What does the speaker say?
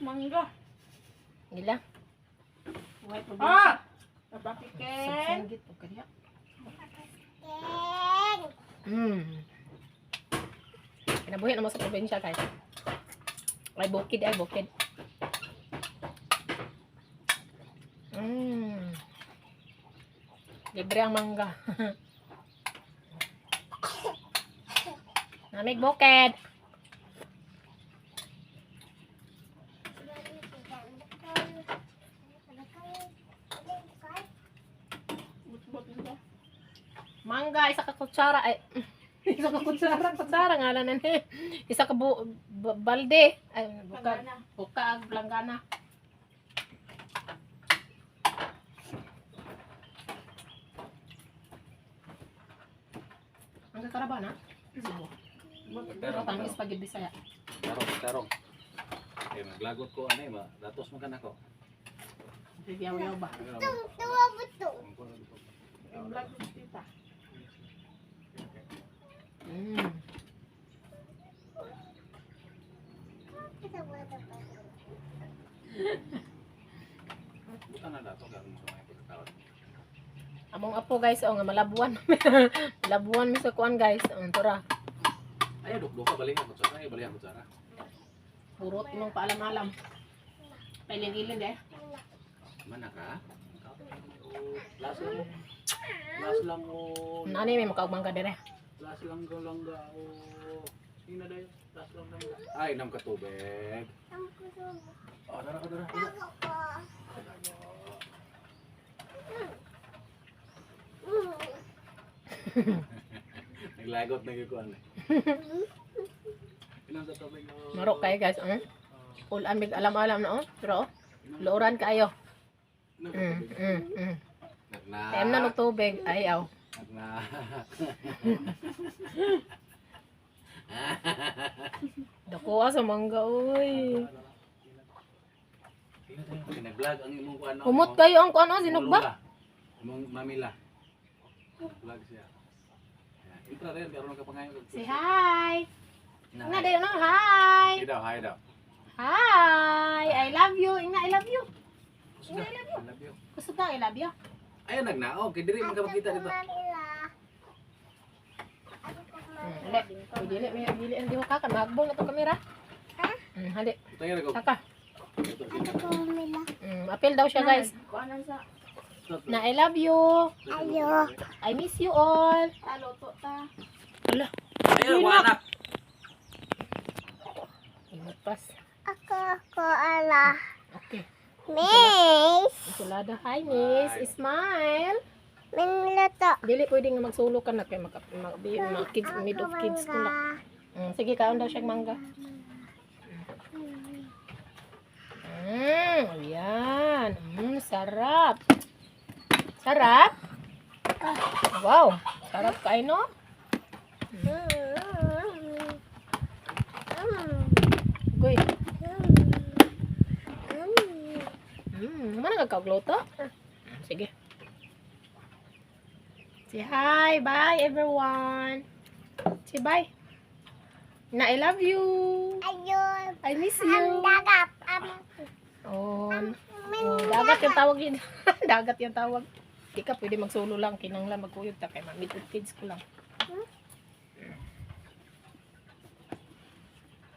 mangga. Gila. White Ah! Nabakiken. Sanggit po kaya. Mm. Kinabuhi naman sa probinsya guys. Ay bukid ay bukid. Mm. Libre ang mangga. Namig bukid. Mangga, isa ka kutsara. Ay, isa ka kutsara. Kutsara nga lang eh. Isa ka bu b- balde. Ay, buka. Pagana. Buka ag langgana. Ang kakaraba na? Subo. Pero tamis pag bisaya. Tarong, tarong. Eh, maglagot ko, ano eh, ma. Datos mo ka na ko. Sige, yaw ba? Yung vlog ko si tita. Mm. Buta na dato, gano'n sa mga pagkakaroon. Among apo guys, oh nga malabuan. malabuan mi sa kuan guys. Ang tura. Ay, duk ka balik ako sa ay balik ako sa Purot imong paalam-alam. Pailin-ilin eh. Mana ka? Last lang. Last lang o. Nani may makaugmang ka dire. Last lang ko lang ga Sino dayo? Last lang ga. Ay, nam ka tubig. Oh, dara ka dara. dara. Naglagot na ko ano. Ilang sa tubig o. Marok kayo guys. Oh. Full amig alam-alam na oh. Pero oh, luoran kayo. Ka Mm, tubig? mm, mm. Nagna. Time na ng tubig. Ayaw. Nagna. Dako sa mangga uy. Nag-vlog ang imong kuan. no? Humot kayo ang kuan sinog ba? Lula. Imong mamila. Vlog siya. Intra rin, karoon ka pa ngayon. Say hi. Na, Nga dayo no, hi. Hi daw, hi daw. Hi. I love you. Inga, I love you. Gusto na, I love you. Gusto ka, I love you. Ayun, nagnaog. Kaya diri magkapagkita dito. Hmm, hali. Uy, dili, may dili ang diho ka. Kamagbong na to kamera. Hmm, hali. Ito, ito. Hmm, appeal daw siya guys. Kuanan sa Na I love you. Ayo. I miss you all. talo to ta. Hala. Ayun, wanak. Imupas. Ako ko ala. Okay. Miss, Isulada. Hi, miss. Smile. Dili pwede nga magsulo ka na kay mag, mag, mag, kids, mid of kids ko na. Mm, sige, kaon daw siyang mangga. Mm, ayan. Mm, sarap. Sarap? Wow. Sarap kain, no? Uy. Mm, mana nagkagluto? Sige. Say hi. Bye, everyone. Say bye. Na, I love you. Ayun. I miss Ang you. dagap. Ang Oh, oh, dagat yung tawag yun. dagat yung tawag. Di ka pwede magsulo lang. Kinanglan magkuyog ta kay mamit kids ko lang.